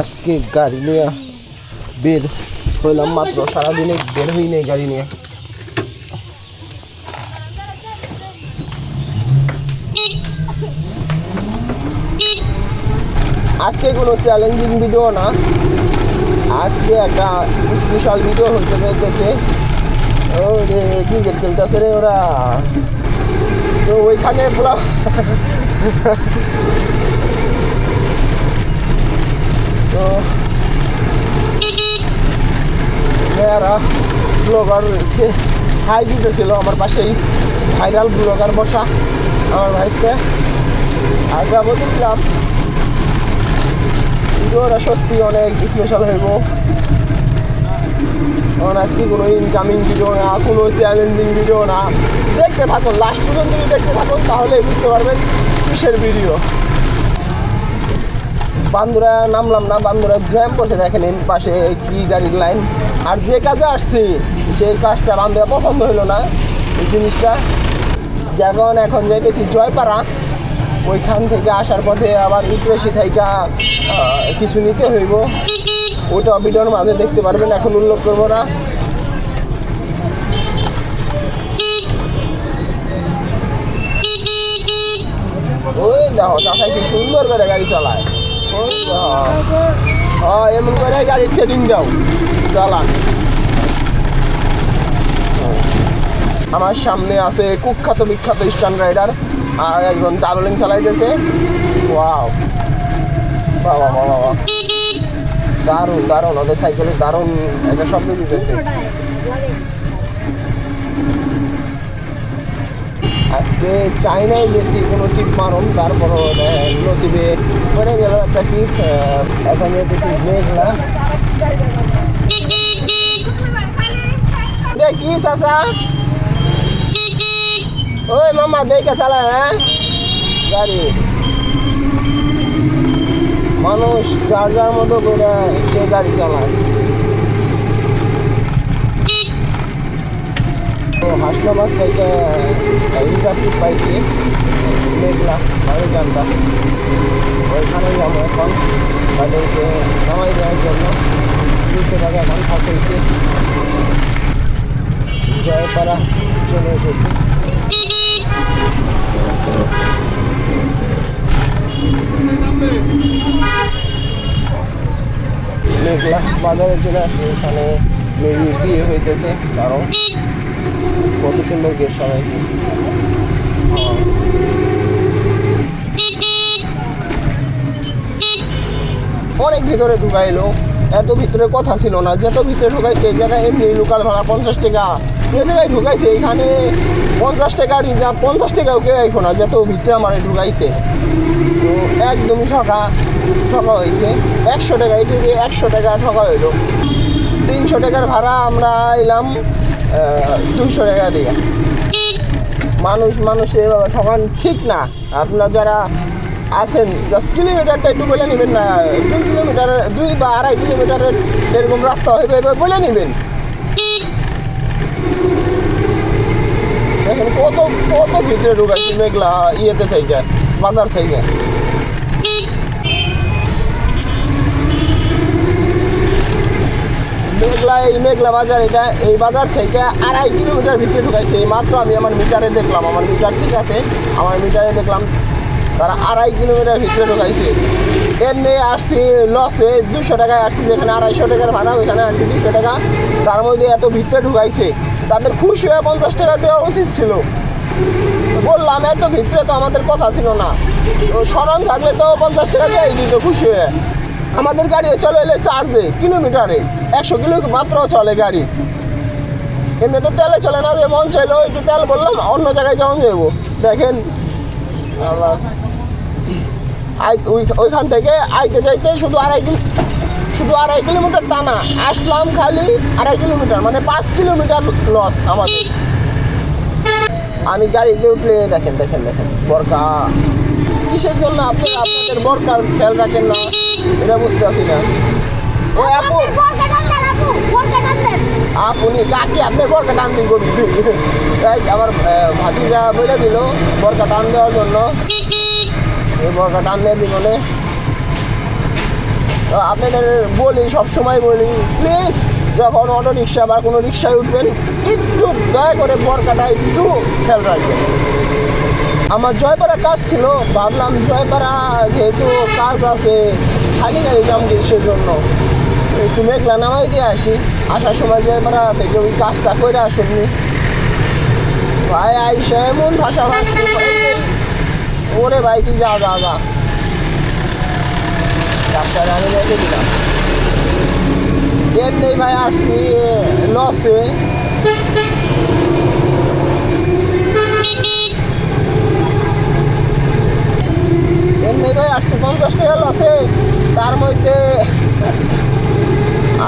আজকে গাড়ি নিয়ে বের হইলাম মাত্র, সারাদিনে বের হই নেই গাড়ি নিয়ে। আজকে কোনো চ্যালেঞ্জিং ভিডিও না। আজকে একটা স্পেশাল ভিডিও হতে যাইতেছে ও রে ক্রিকেট খেলতেছে রে ওরা। তো ওইখানে পুরো তো মেয়েরা ব্লগার হাই দিতেছিল আমার পাশেই ভাইরাল ব্লগার বসা আমার ভাইসতে। আর যা বলতেছিলাম, ভিডিওটা সত্যি অনেক স্পেশাল হইব। কারণ আজকে কোনো ইনকামিং ভিডিও না, কোনো চ্যালেঞ্জিং ভিডিও না। দেখতে থাকুন লাস্ট পর্যন্ত যদি দেখতে থাকুন তাহলে বুঝতে পারবেন কিসের ভিডিও বান্দুরা নামলাম না, বান্দুরা জ্যাম করছে দেখেন পাশে কি গাড়ির লাইন। আর যে কাজে আসছি, সেই কাজটা বান্দুরা পছন্দ হলো না, এই জিনিসটা। যার কারণে এখন যাইতেছি জয়পাড়া। ওইখান থেকে আসার পথে আবার ইকরেশি থেকে কিছু নিতে হইব। ওটা ভিডিওর মাঝে দেখতে পারবেন, এখন উল্লেখ করব না। ওই দেখো চাষাই কি সুন্দর করে গাড়ি চালায়। হ্যাঁ এমন করে গাড়ির ট্রেনিং দাও। চালান আমার সামনে আছে কুখ্যাত বিখ্যাত স্টান রাইডার আর একজন ট্রাভেলিং চালাইতেছে। ওয়াও বাবা বাবা বাবা। দারুণ দারুণ, ওদের সাইকেলে দারুণ একটা শব্দ দিতেছে। আজকে চাইনাই দেখি কোনো টিপ মারুন, তারপর নসিবে করে গেল একটা টিপ এখন যেতেছি মেঘলা। দেখি চাচা? ওই মামা, দেখে চালা হ্যাঁ? গাড়ি। মানুষ যার যার মতো করে সে গাড়ি চালায়। তো হাসনাবাদ থেকে রিজার্ভ পাইছি। মেঘলা বাড়িঘানটা ওইখানে যাব এখন তাদেরকে নামাই দেওয়ার জন্য দুশো টাকা এখন থাকতেছি। জয়পাড়া চলে এসেছি। মেঘলা বাজারে চলে আসি এখানে মেয়ের বিয়ে হইতেছে, কারণ কত সুন্দর গেট সবাইকে অনেক ভিতরে ঢুকাইলো। এত ভিতরে কথা ছিল না। যত ভিতরে ঢুকাইছে জায়গায় এমনি লোকাল ভাড়া পঞ্চাশ টাকা। যে জায়গায় ঢুকাইছে, এখানে পঞ্চাশ টাকা রিজার্ভ পঞ্চাশ টাকাও কেউ আইফো না। যত ভিতরে আমার ঢুকাইছে। তো একদমই ঠকা ঠকা হয়েছে একশো টাকা এটি একশো টাকা ঠকা হইল। তিনশো টাকার ভাড়া আমরা এলাম দুশো টাকা দিয়ে। মানুষ মানুষের এভাবে ঠকান ঠিক না। আপনার যারা আছেন জাস্ট কিলোমিটারটা একটু বলে নেবেন না, দুই কিলোমিটার দুই বা আড়াই কিলোমিটারের এরকম রাস্তা হইবে বলে নেবেন। দেখেন কত কত ভিতরে ঢুকাচ্ছি মেঘলা ইয়েতে থেকে, বাজার থেকে। মেঘলা, এই মেঘলা বাজার এটা, এই বাজার থেকে আড়াই কিলোমিটার ভিতরে ঢুকাইছে। এই মাত্র আমি আমার মিটারে দেখলাম, আমার মিটার ঠিক আছে, আমার মিটারে দেখলাম তারা আড়াই কিলোমিটার ভিতরে ঢুকাইছে। এমনি আসছি লসে দুশো টাকায় আসছি, যেখানে আড়াইশো টাকার ভাড়া, ওইখানে আসছি দুশো টাকা। তার মধ্যে এত ভিতরে ঢুকাইছে, তাদের খুশি হয়ে পঞ্চাশ টাকা দেওয়া উচিত ছিল। বললাম, এত ভিতরে তো আমাদের কথা ছিল না। সরম থাকলে তো পঞ্চাশ টাকা দিয়ে দিত খুশি হয়ে। আমাদের গাড়ি চলে এলে চার্জে কিলোমিটারে। একশো কিলো মাত্র চলে গাড়ি। এমনি তো তেলে চলে না, যে মন চাইলো একটু তেল বললাম, অন্য জায়গায় যেমন যাব দেখেন ওইখান থেকে আইতে যাইতে শুধু আড়াই কিলো, শুধু আড়াই কিলোমিটার তা না, আসলাম খালি আড়াই কিলোমিটার মানে পাঁচ কিলোমিটার লস আমাদের। আমি গাড়িতে উঠলে, দেখেন দেখেন দেখেন, বরকা। কিসের জন্য আপনি আপনাদের বরকার খেয়াল রাখেন না? এটা বুঝতে পারছি না। আপু। আপনি কাকি আপনার বরকা টান করবি তাই আমার ভাতিজা বলে দিল বরকা টান দেওয়ার জন্য। এই বরকা টান দিয়ে দিল তো আপনাদের বলি সবসময় বলি প্লিজ যখন অটো রিক্সা বা কোনো রিক্সায় উঠবেন একটু দয়া করে বরকাটা একটু খেয়াল রাখবেন। আমার জয়পাড়া কাজ ছিল ভাবলাম জয়পাড়া যেহেতু কাজ আছে খালি গাড়ি যাম গ্রীষ্মের জন্য? একটু মেঘলা নামাই দিয়ে আসি। আসার সময় যে জয়পাড়া থেকে ওই কাজটা করে আসুননি। ভাই, আইসা, এমন ভাষা ভাষি ওরে ভাই, তুই যা যা যা। ডাক্তার আমি রেখে দিলাম। এমনি ভাই, আসছি লসে। এমনি ভাই, আসছে পঞ্চাশ টাকা লসে। তার মধ্যে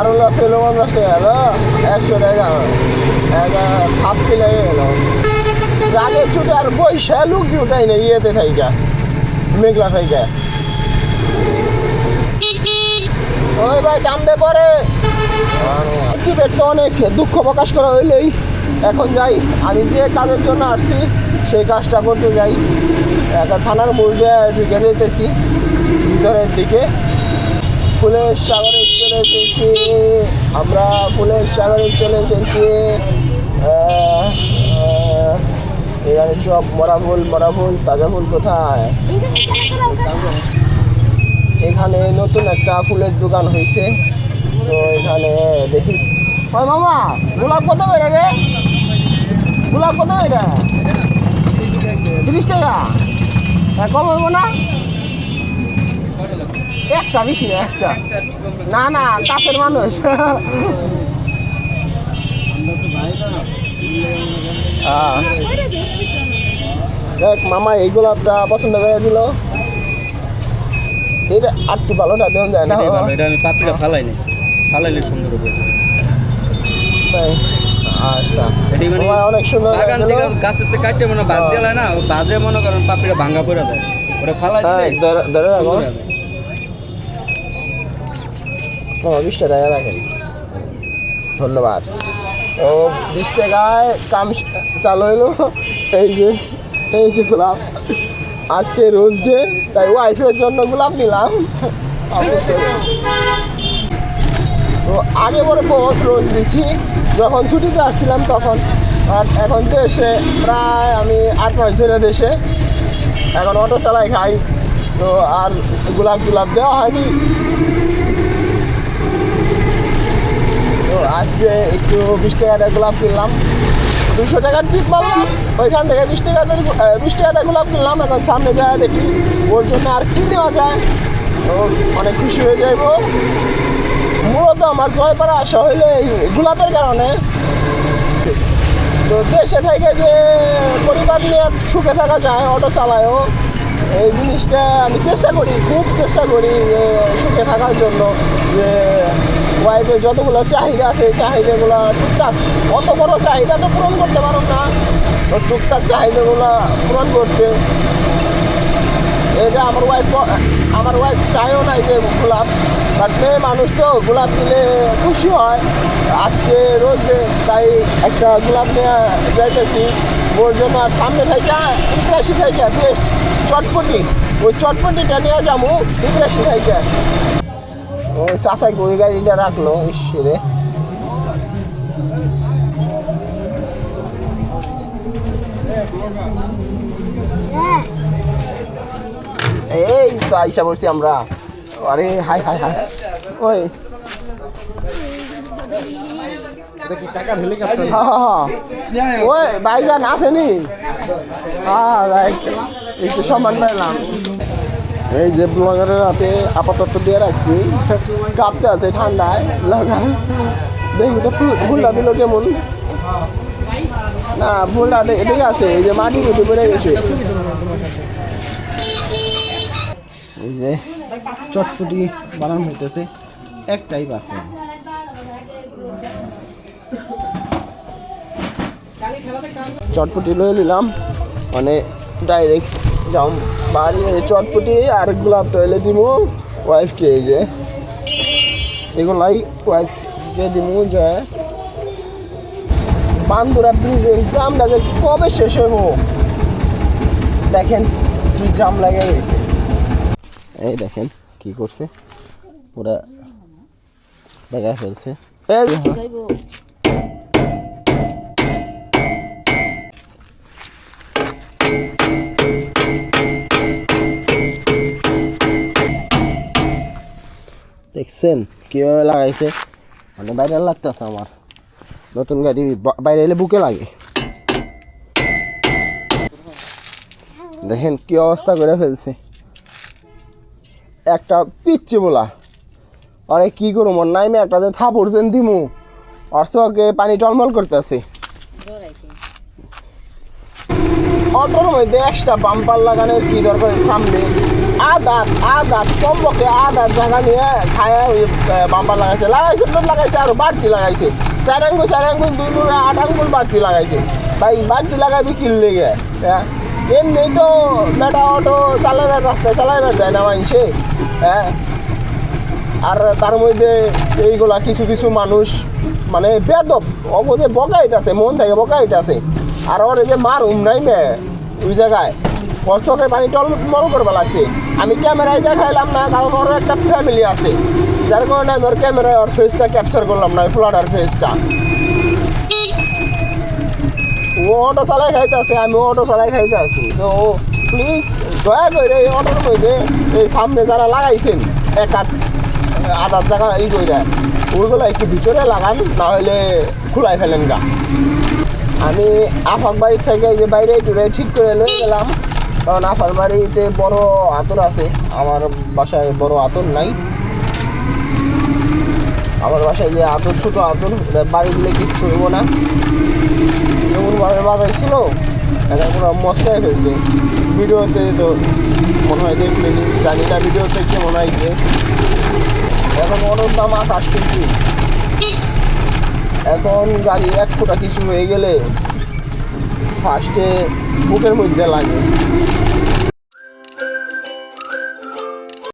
আরও হলো পঞ্চাশ টাকা গেল একশো টাকা। খাপটি লেগে গেল। রাগে ছুটে আর বৈশা লুকি উঠাই না ইয়েতে থাইকা, মেঘলা থাইকা। ওই ভাই টান দে পরে টিপের তো অনেক দুঃখ প্রকাশ করা হইলেই। এখন যাই, আমি যে কাজের জন্য আসছি, সেই কাজটা করতে যাই। একটা থানার মূল দিয়ে ঢুকে যেতেছি ভিতরের দিকে। ফুলের সাগরে চলে এসেছি। আমরা ফুলের সাগরে চলে এসেছি। এখানে সব মরা ফুল মরা ফুল, তাজা ফুল কোথায়? এখানে নতুন একটা ফুলের দোকান হয়েছে। তো এখানে দেখি। ওই মামা, গোলাপ কত করে রে? গোলাপ কত করে? তিরিশ টাকা। হ্যাঁ কম হইব না? একটা বেশি না একটা। না না কাছের মানুষ। দেখ মামা এই গোলাপটা পছন্দ করে দিল। এটা ভালোটা দেওয়া যায় না ভালো, এটা আমি পাত্রটা ফালাই নাই ফালাইলে সুন্দর হবে। তাই? আচ্ছা। মানে অনেক সুন্দর বাগান দিলো। থেকে গাছের থেকে কাটতে মানে বাজ দিয়ে না বাজে মনে করেন পাপড়িটা ভাঙ্গা পড়ে যায়। ওটা ফালাই দিলে হ্যাঁ, ধরে- ধরে ও বিশ টাকা রাখেন ধন্যবাদ। ও বিশ টাকায় কাম চালু হইল। এই যে এই যে গোলাপ। আজকে রোজ ডে, তাই ওয়াইফের জন্য গোলাপ নিলাম। তো আগে পরে বহুত রোজ দিছি। যখন ছুটিতে আসছিলাম তখন। আর এখন দেশে প্রায় আমি আট মাস ধরে দেশে। এখন অটো চালাই খাই। তো আর গোলাপ গোলাপ দেওয়া হয়নি। তো আজকে একটু বিশ টাকাতে গোলাপ কিনলাম। দুশো টাকার টিপ মারলাম। ওইখান থেকে বিশ টাকাতে বিশ টাকাতে গোলাপ কিনলাম। এখন সামনে যায়, দেখি ওর জন্য আর কি নেওয়া যায়। তো অনেক খুশি হয়ে যাইব। মূলত আমার জয়পাড়া আসা হইলে এই গোলাপের কারণে। তো দেশে থেকে যে পরিবার নিয়ে সুখে থাকা যায়, অটো চালায়ও, এই জিনিসটা আমি চেষ্টা করি, খুব চেষ্টা করি সুখে থাকার জন্য। যে ওয়াইফের যতগুলো চাহিদা আছে, এই চাহিদাগুলো টুকটাক, অত বড় চাহিদা তো পূরণ করতে পারো না। তো টুকটাক চাহিদাগুলো পূরণ করতে। এটা আমার ওয়াইফ আমার ওয়াইফ চায়ও না যে গোলাপ বাট মেয়ে মানুষ তো, গোলাপ দিলে খুশি হয়। আজকে রোজ তাই একটা গোলাপ নিয়ে যাইতেছি, ওর জন্য আর সামনে থেকে ইংরাজি থেকে বেস্ট চটপটি। ওই চটপটিটা নিয়ে যাব ইংরাজি থেকে ওই চাষাই ওই গাড়িটা রাখল ঈশ্বরে এই তো আইসা বলছি আমরা। আরে, হাই হাই হাই। ওই। ওই, ভাইজান আসেনি? হ্যাঁ একটু সম্মান পেলাম এই যে ব্লগারের হাতে আপাতত দিয়ে রাখছি। কাঁপতে আছে ঠান্ডায় লাগান দেখি তো ফুল ফুলটা দিল কেমন? না, ফুলটা এটাই আছে, এই যে মাটি উঠে পড়ে গেছে। এই যে চটপটি বানানো হইতেছে, একটাই পারছে চটপটি লয়ে নিলাম মানে ডাইরেক্ট যাও বাড়ি চটপটি আর গোলাপ টয়লে দিব ওয়াইফকে এই যে। এগুলাই ওয়াইফকে দিব যে বান্দুরা ব্রিজের জামটা যে কবে শেষ হইব? দেখেন কি জাম লাগে রয়েছে। এই দেখেন কি করছে। পুরা দেখা ফেলছে। দেখছেন? কীভাবে লাগাইছে? মানে বাইরে লাগতেছে আমার। নতুন গাড়ি বাইরে এলে বুকে লাগে। দেখেন কি অবস্থা করে ফেলছে। একটা পিচ্ছি বলা। আরে কি করব মন নাইমে একটা যে থাপড় যেন দিমু। চোখে পানি টলমল করতেছে। অটোর মধ্যে এক্সট্রা বাম্পার লাগানোর কি দরকার সামনে? আদাত আদাত কমপক্ষে আদাত জায়গা নিয়ে খায় ওই বাম্পার লাগাইছে। লাগাইছে তো লাগাইছে, আরও বাড়তি লাগাইছে। চার আঙ্গুল চার আঙ্গুল, দুই নুরা আট আঙ্গুল বাড়তি লাগাইছে। ভাই, বাড়তি লাগাবি কি লেগে হ্যাঁ এমনি তো বেটা অটো চালাবার রাস্তায় চালাইবার যায় না মানুষে হ্যাঁ আর তার মধ্যে এইগুলা কিছু কিছু মানুষ মানে বেদব অবধে বকাইতেছে, মন থেকে বকাইতেছে। আর ওর এই যে মার উম নাই মে ওই জায়গায়। ওর চোখের পানি টলমল করবা লাগছে। আমি ক্যামেরায় দেখাইলাম না, কারণ ওর একটা ফ্যামিলি আছে। যার কারণে আমি ওর ক্যামেরায় ওর ফেসটা ক্যাপচার করলাম না, ওই ফ্লাডার ফেসটা ও অটো চালাই খাইতেছে, আমি অটো চালাই খাইতে আছি তো প্লিজ দয়া করে এই অটোর মধ্যে এই সামনে যারা লাগাইছেন, এক হাত, আধার জায়গা ই করে ওইগুলো একটু ভিতরে লাগান, না হলে খোলাই ফেলেন গা। আমি আফাক বাড়ির থেকে যে বাইরে একটু ঠিক করে লয়ে গেলাম। কারণ আফার বাড়িতে বড় আতর আছে। আমার বাসায় বড় আতর নাই। আমার বাসায় যে আতর, ছোট আতর বাড়ি দিলে কিচ্ছু হইব না। এমনভাবে বাজাইছিল, এটা পুরো মশলায় ফেলছে ভিডিওতে তো মনে হয় দেখলেনি জানি না ভিডিওতে কেমন হয়েছে। এখন অনেক দাম আকাশ শুনছি এখন গাড়ি এক ফোঁটা কিছু হয়ে গেলে ফার্স্টে বুকের মধ্যে লাগে